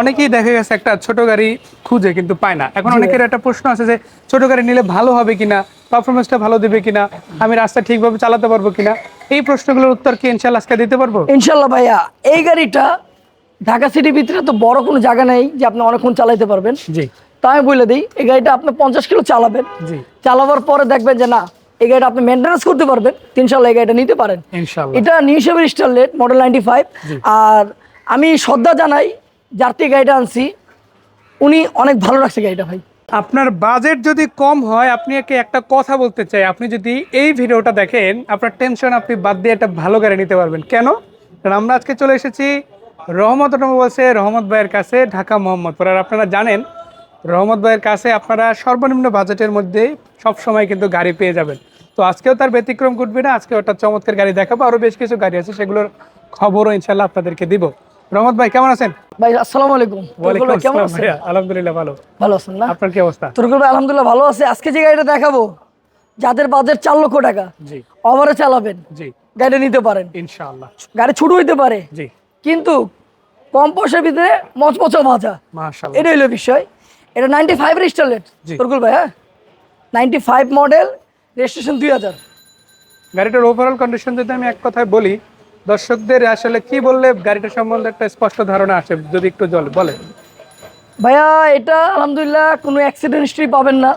অনেকেই দেখা গেছে একটা ছোট গাড়ি খুঁজে কিন্তু পায় না। এখন অনেকের একটা প্রশ্ন আছে যে ছোট গাড়ি নিলে ভালো হবে কিনা? পারফরমেন্সটা ভালো দিবে কিনা? আমি রাস্তা ঠিকভাবে চালাতে পারব কিনা? এই প্রশ্নগুলোর উত্তর কি ইনশাল্লাহ আজকে দিতে পারব? ইনশাল্লাহ ভাইয়া এই গাড়িটা ঢাকা সিটির ভিতরে তো বড় কোনো জায়গা নেই যে আপনি অনেকক্ষণ চালাইতে পারবেন। জি। তাই আমি বলে দিই এই গাড়িটা আপনি পঞ্চাশ কিলো চালাবেন। জি। চালাবার পরে দেখবেন যে না এই গাড়িটা আপনি মেনটেন্যান্স করতে পারবেন। ইনশাল্লাহ এই গাড়িটা নিতে পারেন। ইনশাল্লাহ এটা নিউ শেপের স্টারলেট মডেল নাইনটি ফাইভ আর আমি শ্রদ্ধা জানাই যার গাড়িটা আনছি। উনি অনেক ভালো রাখছে গাড়িটা ভাই। আপনার বাজেট যদি কম হয়, আপনি একে একটা কথা বলতে চাই। আপনি যদি এই ভিডিওটা দেখেন, আপনার টেনশন আপনি বাদ দিয়ে একটা ভালো গাড়ি নিতে পারবেন। কেন? কারণ আমরা আজকে চলে এসেছি রহমত অটোমোবাইলসে, রহমত ভাইয়ের কাছে, ঢাকা মোহাম্মদপুর। আর আপনারা জানেন, রহমত ভাইয়ের কাছে আপনারা সর্বনিম্ন বাজেটের মধ্যে সব সময় কিন্তু গাড়ি পেয়ে যাবেন। তো আজকেও তার ব্যতিক্রম ঘটবে না, আজকে একটা চমৎকার গাড়ি দেখাবো। আরও বেশ কিছু গাড়ি আছে, সেগুলোর খবরও ইনশাল্লাহ আপনাদেরকে দিব। রহমত ভাই, কেমন আছেন? ভাই আসসালামু আলাইকুম। কেমন আছেন? আলহামদুলিল্লাহ ভালো। ভালো আছেন না? আপনার কি অবস্থা? তুরকুল ভাই আলহামদুলিল্লাহ ভালো আছে। আজকে যে গাড়িটা দেখাবো যাদের বাজেট চার লক্ষ টাকা জি। ওভারে চালাবেন। জি। গাড়ি নিতে পারেন। ইনশাআল্লাহ। গাড়ি ছোট হইতে পারে। জি। কিন্তু কম পয়সার ভিতরে মচমচা ভাজা। মাশাআল্লাহ। এটা হলো বিষয়। এটা নাইনটি ফাইভ রেজিস্টারলেট জি। তুরকুল ভাই হ্যাঁ? নাইনটি ফাইভ মডেল রেজিস্ট্রেশন দুই হাজার। গাড়িটার ওভারঅল কন্ডিশন যদি আমি এক কথায় বলি দর্শকদের আসলে কি বললে গাড়িটা সম্বন্ধে একটা স্পষ্ট ধারণা আসে যদি একটু জল বলে ভাইয়া এটা আলহামদুলিল্লাহ কোনো অ্যাক্সিডেন্ট হিস্ট্রি পাবেন না।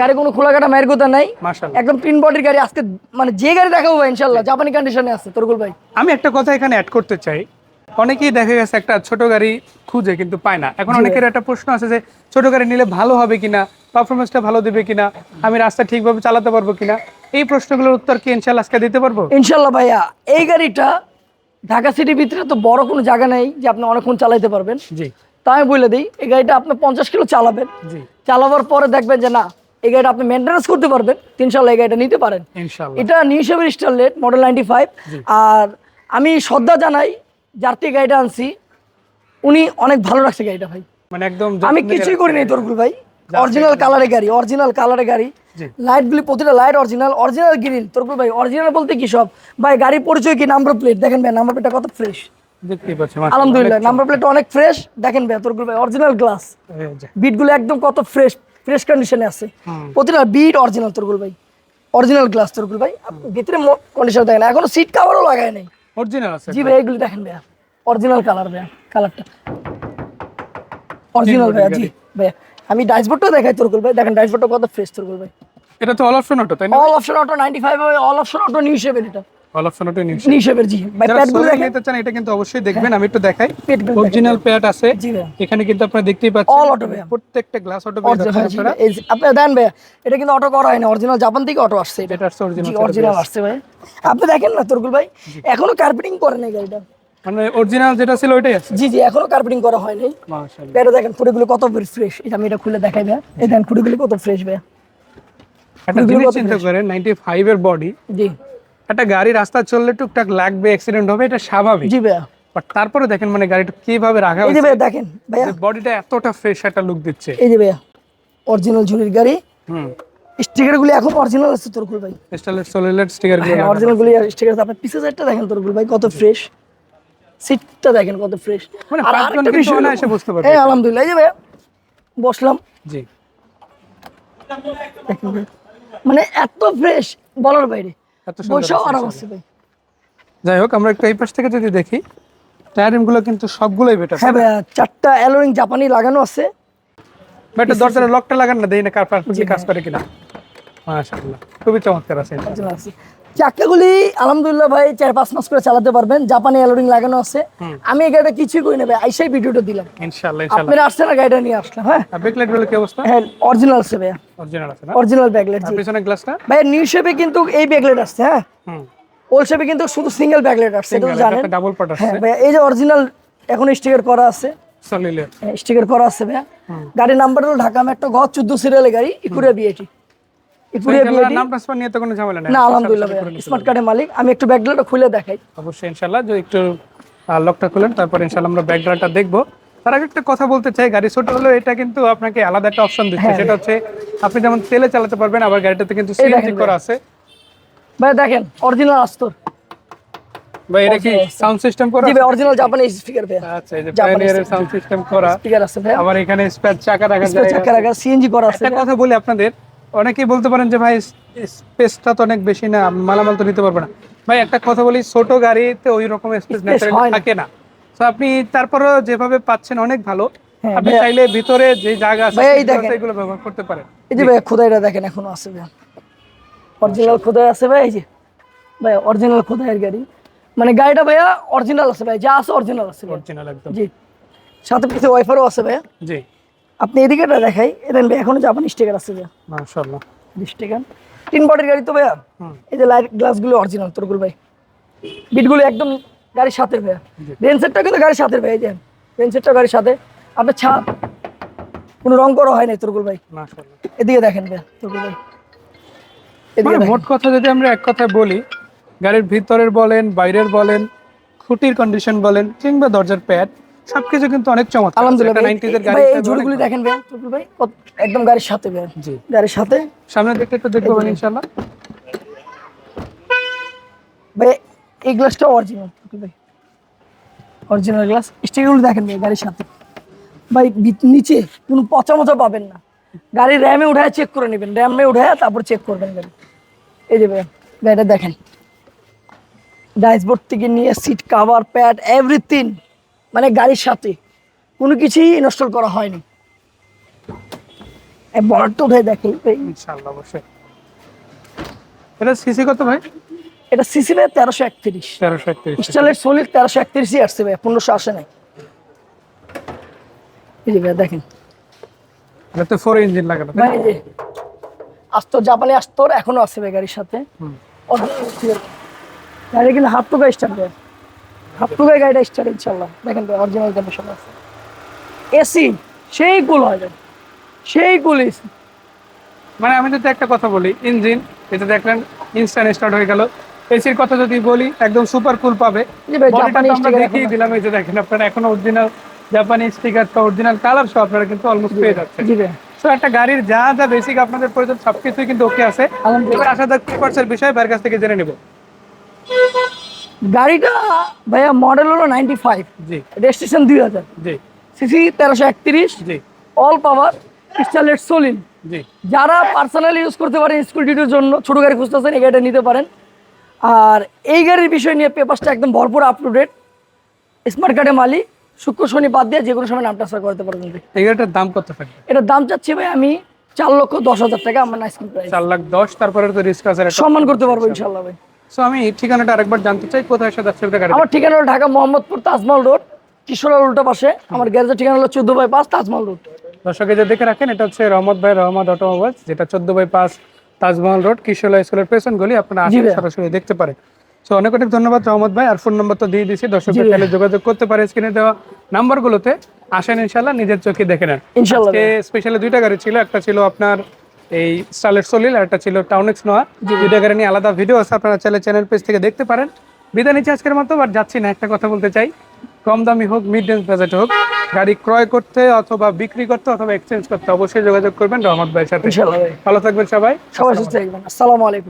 গাড়ি কোনো খোলাকাটা মায়ের কথা নাই। একদম তিন বডির গাড়ি আজকে মানে যে গাড়ি দেখাবো ভাই ইনশাল্লাহ জাপানি কন্ডিশনে আছে তুরকুল ভাই। আমি একটা কথা এখানে অ্যাড করতে চাই। অনেকেই দেখা গেছে একটা ছোট গাড়ি খুঁজে কিন্তু পায় না। এখন অনেকের একটা প্রশ্ন আছে যে ছোট গাড়ি নিলে ভালো হবে কিনা? পারফরমেন্সটা ভালো দিবে কিনা? আমি রাস্তা ঠিকভাবে চালাতে পারব কিনা? এই প্রশ্নগুলোর উত্তর কি ইনশাল্লাহ আজকে দিতে পারব? ইনশাল্লাহ ভাইয়া এই গাড়িটা ঢাকা সিটির ভিতরে তো বড় কোনো জায়গা নেই যে আপনি অনেকক্ষণ চালাইতে পারবেন। জি। তাই আমি বলে দিই এই গাড়িটা আপনি পঞ্চাশ কিলো চালাবেন। জি। চালাবার পরে দেখবেন যে না এই গাড়িটা আপনি মেনটেন্যান্স করতে পারবেন। ইনশাল্লাহ এই গাড়িটা নিতে পারেন। এটা নিউ শেপের স্টারলেট মডেল নাইনটি ফাইভ আর আমি শ্রদ্ধা জানাই যার থেকে গাড়িটা আনছি উনি অনেক ভালো রাখছে গাড়িটা ভাই। মানে একদম আমি কিছুই রাখতে করি নাই তোরগুল ভাই। অরিজিনাল কালারের গাড়ি অরিজিনাল কালারের গাড়ি। লাইটগুলি প্রতিটা লাইট অরিজিনাল অরিজিনাল গ্রিল তোরগুল ভাই অরিজিনাল বলতে কি সব? ভাই গাড়ির পরিচয় কি? নাম্বার প্লেট দেখেন ভাই নাম্বার প্লেটটা কত ফ্রেশ। আলহামদুলিল্লাহ নাম্বার প্লেট অনেক ফ্রেশ দেখেন ভাই তোরগুল ভাই অরিজিনাল গ্লাস বিটগুলো একদম কত ফ্রেশ ফ্রেশ কন্ডিশনে আছে। প্রতিটা বিট অরিজিনাল তোরগুল ভাই। অরিজিনাল গ্লাস তোরগুল ভাই। ভিতরে কন্ডিশন দেখেন এখনও সিট কাভারও লাগায় নাই। অরিজিনাল আছে জি ভাই। এগুলো দেখেন ভাইয়া। অরিজিনাল কালার ভাইয়া কালারটা অরিজিনাল ভাইয়া জি ভাইয়া। আমি ড্যাশবোর্ডটাও দেখাই তোরগুল ভাই। দেখেন ড্যাশবোর্ডটা কত ফ্রেশ তোরগুল ভাই। এটা তো অল অপশন অটো তাই না? অল অপশন অটো 95 হবে অল অপশন অটো নিউ শেপের এটা। All option auto news new শেপের জি। ভাই প্যাডগুলো নিতে চান এটা কিন্তু অবশ্যই দেখবেন আমি একটু দেখাই। অরিজিনাল প্যাড আছে। এখানে কিন্তু আপনারা দেখতেই পাচ্ছেন auto ভাইয়া। প্রত্যেকটা গ্লাস অটো পেয়ে অরিজিনাল যাচ্ছেন আপনারা। আপনি দেন ভাইয়া। এটা কিন্তু অটো করা হয়নি। অরিজিনাল জাপান থেকে অটো আসছে এটা। জি অরিজিনাল অরিজিনাল আসছে ভাই। আপনি দেখেন না তোরগুল ভাই। এখনও কার্পেটিং করে নাই গাড়িটা। মানে অরিজিনাল যেটা ছিল ওইটাই আছে? জি জি এখনও কার্পেটিং করা হয়নি মাশাআল্লাহ। এটা দেখেন খুঁটিগুলো কত ফ্রেশ এটা আমি এটা খুলে দেখাই ভাইয়া। এই দেখেন খুঁটিগুলো কত ফ্রেশ ভাইয়া। একটা জিনিস চিন্তা করেন 95 এর বডি জি। একটা গাড়ি রাস্তা চললে টুকটাক লাগবে অ্যাক্সিডেন্ট হবে এটা স্বাভাবিক। জি ভাইয়া। বাট তারপরে দেখেন মানে গাড়িটা কীভাবে রাখা এই যে হয়েছে ভাইয়া দেখেন ভাইয়া। বডিটা এতটা ফ্রেশ একটা লুক দিচ্ছে। এই যে ভাইয়া অরিজিনাল ঝুলির গাড়ি। হুম। স্টিকার গুলি এখন অরিজিনাল আছে তোরকুল ভাই। স্টাইলের সোলিড স্টিকারগুলো হ্যাঁ অরিজিনাল গুলি স্টিকার আছে আপনার পিছে সাইডটা দেখেন তোরকুল ভাই কত ফ্রেশ সিটটা দেখেন কত ফ্রেশ মানে অনায়াসে বুঝতে পারবে। হ্যাঁ আলহামদুলিল্লাহ এই যে ভাইয়া বসলাম। জি। মানে এত ফ্রেশ বলার বাইরে। এত সুন্দর বসাও আরাম আছে ভাই। যাই হোক আমরা একটু এই পাশ থেকে যদি দেখি টায়ারিংগুলো কিন্তু সবগুলোই বেটার হ্যাঁ ভাইয়া চারটা অ্যালোরিং জাপানি লাগানো আছে। বাট দরজার লকটা লাগান না দেই না কার পারফেক্টলি কাজ করে কিনা। মাশাআল্লাহ খুবই চমৎকার আছে। চাকাগুলি আলহামদুলিল্লাহ ভাই চার পাঁচ মাস করে চালাতে পারবেন। জাপানি অ্যালোরিং লাগানো আছে। আমি এই গাড়িটা কিছুই করি না ভাই। আইসাই ভিডিওটা দিলাম। ইনশাআল্লাহ ইনশাআল্লাহ। আপনারা আসছেন না গাড়িটা নিয়ে আসলাম হ্যাঁ? ব্যাকলাইটগুলো কি অবস্থা? হ্যাঁ অরিজিনাল আছে ভাইয়া। অরিজিনাল আছে না? অরিজিনাল ব্যাকলেট আর জি। পিছনে গ্লাসটা ভাই নিউ শেপে কিন্তু এই ব্যাকলেট আসছে হ্যাঁ? ওল্ড শেপে কিন্তু শুধু সিঙ্গেল ব্যাকলেট আসছে এটা জানেন। ডাবল পার্ট আছে হ্যাঁ ভাইয়া এই যে অরিজিনাল এখন স্টিকার করা আছে। সলিড স্টিকার করা আছে ভাইয়া। গাড়ির নাম্বার হলো ঢাকা মেট্রো ঘর চোদ্দ সিরিয়ালের গাড়ি ইকুরিয়া বিএটি ইকুরিয়া বিএটি নাম ট্রান্সফার নিয়ে তো কোনো ঝামেলা না আলহামদুলিল্লাহ স্মার্ট কার্ডের মালিক। আমি একটু ব্যাকলেটটা খুলে দেখাই। অবশ্যই ইনশাআল্লাহ। যে একটু লকটা খুলেন তারপর ইনশাআল্লাহ আমরা ব্যাক দেখব। তার আগে একটা কথা বলতে চাই গাড়ি ছোট হলেও এটা কিন্তু আপনাকে আলাদা একটা অপশন দিচ্ছে। হ্যাঁ, সেটা হচ্ছে আপনি যেমন তেলে চালাতে পারবেন আবার গাড়িটাতে কিন্তু সিএনজি করা আছে। ভাই দেখেন অরিজিনাল আস্তর ভাই এটা কি সাউন্ড সিস্টেম করা জি ভাই অরিজিনাল জাপানিজ স্পিকার ভাই আচ্ছা এই যে পায়োনিয়ারের সাউন্ড সিস্টেম করা। স্পিকার আছে ভাই আবার এখানে স্পেয়ার চাকা রাখা সিএনজি করা আছে একটা কথা বলি আপনাদের অনেকেই বলতে পারেন যে ভাই স্পেসটা তো অনেক বেশি না মালামাল তো নিতে পারবে না। ভাই একটা কথা বলি ছোট গাড়িতে ওই রকম স্পেস। থাকে না। তো আপনি তারপরেও যেভাবে পাচ্ছেন অনেক ভালো। হ্যাঁ, আপনি ভাইয়া- চাইলে ভিতরে যে জায়গা আছে ভাইয়া, এই seat গুলো আছে, দেখেন। এগুলো ব্যবহার করতে পারেন। এই যে ভাই খোদাইটা দেখেন এখনও আছে ভাই অরিজিনাল খোদাই আছে ভাই এই যে। ভাই অরিজিনাল খোদাইয়ের গাড়ি। মানে গাড়িটা ভাইয়া অরিজিনাল আছে ভাই যা আছে অরিজিনাল আছে অরিজিনাল একদম। জি। সাথে পিছে ওয়াইফারও আছে ভাই জি। আপনি এদিকে এটা দেখাই এদেন ভাই এখনও জাপানি স্টিকার আছে ভাই মাশাআল্লাহ। স্টিকার তিন বডির গাড়ি তো ভাইয়া। এই যে লাইট গ্লাসগুলো অরিজিনাল তোরগুল ভাই। বিটগুলো একদম গাড়ির সাথে ভাইয়া। রেনসেটটা কিন্তু গাড়ির সাথে ভাই এই যে। রেনসেটটা গাড়ির সাথে। আপনার ছাদ কোনো রং করা হয় নাই তোরগুল ভাই। মাশাআল্লাহ। এদিকে দেখেন ভাইয়া তোরগুল ভাই। এদিকে মানে মোট কথা যদি আমরা এক কথায় বলি গাড়ির ভিতরের বলেন বাইরের বলেন খুঁটির কন্ডিশন বলেন কিংবা দরজার প্যাড সবকিছু কিন্তু অনেক চমৎকার। আলহামদুলিল্লাহ ভাই, 90s এর এই- গাড়ি। হিসেবে দেখেন ভাই ভাই একদম গাড়ির সাথে ভাই। জি। গাড়ির সাথে। সামনে দেখতে একটু দেখব এই ইনশাআল্লাহ। ভাই এই গ্লাসটা অরিজিনাল ভাই। অরিজিনাল গ্লাস স্টিকারগুলো দেখেন ভাই গাড়ির সাথে। ভাই নিচে কোনো পচা মচা পাবেন না। গাড়ির র্যামে উঠায় চেক করে নেবেন। র্যামে উঠায় তারপর চেক করবেন গাড়ি। এই যে ভাই গাড়িটা দেখেন। ড্যাশবোর্ড থেকে নিয়ে সিট কাভার প্যাড এভরিথিং মানে গাড়ির সাথে। কোনো কিছুই ইনস্টল করা হয়নি। উঠে দেখেন ইনশাআল্লাহ অবশ্যই। এটা সিসি কত ভাই? এটা সিসি ভাই তেরোশো একত্রিশ। তেরোশো একত্রিশ। স্টাইলের সলিড তেরোশো একত্রিশই আসছে ভাই পনেরোশো আসে নাই। এই যে ভাই দেখেন। এটা তো ফোর ইঞ্জিন লাগানো? ভাই যে আস্তর জাপানি আস্তর এখনও আছে ভাই গাড়ির সাথে। গাড়ি কিন্তু হাফ টুকা স্টার্ট দেয় গাড়িটা স্টার্ট ইনশাল্লাহ দেখেন ভাই অরিজিনাল কন্ডিশন আছে। এসি সেই কুল হয় সেই কুল এসি মানে আমি যদি একটা কথা বলি ইঞ্জিন এটা দেখলেন ইনস্ট্যান্ট স্টার্ট হয়ে গেল। এসির কথা যদি বলি একদম সুপার কুল পাবে। তো আমরা দেখিয়ে দিলাম এই যে দেখেন আপনারা এখন অরিজিনাল জাপানি স্টিকারটা অরিজিনাল কালার সহ আপনারা কিন্তু অলমোস্ট পেয়ে যাচ্ছেন। তো একটা গাড়ির যা যা বেসিক আপনাদের প্রয়োজন সবকিছুই কিন্তু ওকে আছে। আশা যাক পেপারসের বিষয়ে বাইরের কাছ থেকে জেনে নেব। গাড়িটা ভাইয়া মডেল হলো নাইনটি ফাইভ জি। রেজিস্ট্রেশন দুই হাজার। জি। সিসি তেরোশো একত্রিশ। জি। অল পাওয়ার স্টাইলের সোলিন জি। যারা পার্সোনালি ইউজ করতে পারেন স্কুল ডিউটির জন্য ছোট গাড়ি খুঁজতেছেন এই গাড়িটা নিতে পারেন। আর এই গাড়ির বিষয় নিয়ে পেপারসটা একদম ভরপুর আপ টু ডেট স্মার্ট কার্ডে মালিক শুক্র শনি বাদ দিয়ে যে কোনো সময় নাম ট্রান্সফার করতে পারবেন এই গাড়িটার দাম কত থাকবে? এটার দাম চাচ্ছি ভাই আমি চার লক্ষ দশ হাজার টাকা আমার নাইস প্রাইস চার লাখ দশ তারপরে তো রিস্ক আছে। সম্মান করতে পারব ইনশাল্লাহ ভাই। সো আমি ঠিকানাটা আরেকবার জানতে চাই কোথায় গাড়ি আমার ঠিকানা হলো ঢাকা মোহাম্মদপুর তাজমহল রোড কিশোরার উল্টা পাশে। আমার গ্যারেজের ঠিকানা হলো চোদ্দ বাই পাঁচ তাজমহল রোড। দর্শকে যে দেখে রাখেন এটা হচ্ছে রহমত ভাই রহমত অটোমোবাইলস যেটা চোদ্দ বাই পাঁচ তাজমহল রোড কিশোলা স্কুলের পেছন গলি আপনারা আসলে সরাসরি দেখতে পারেন। সো অনেক অনেক ধন্যবাদ রহমত ভাই আর ফোন নম্বর তো দিয়ে দিয়েছি দর্শকদের। চাইলে যোগাযোগ করতে পারে স্ক্রিনে দেওয়া নাম্বারগুলোতে আসেন ইনশাল্লাহ নিজের চোখে দেখে নেন। ইনশাল্লাহ স্পেশালি দুইটা গাড়ি ছিল একটা ছিল আপনার এই স্টালের সলিল আর একটা ছিল টাউনেক্স নোয়া যে গাড়ি নিয়ে আলাদা ভিডিও আছে আপনারা চ্যানেল চ্যানেল পেজ থেকে দেখতে পারেন। বিদায় নিচ্ছি আজকের মতো আর যাচ্ছি না একটা কথা বলতে চাই। কম দামি হোক মিড রেঞ্জ বাজেট হোক গাড়ি ক্রয় করতে অথবা বিক্রি করতে অথবা এক্সচেঞ্জ করতে অবশ্যই যোগাযোগ করবেন রহমত ভাইয়ের সাথে। ভালো থাকবেন সবাই। সবাই সুস্থ থাকবেন। আসসালামু আলাইকুম।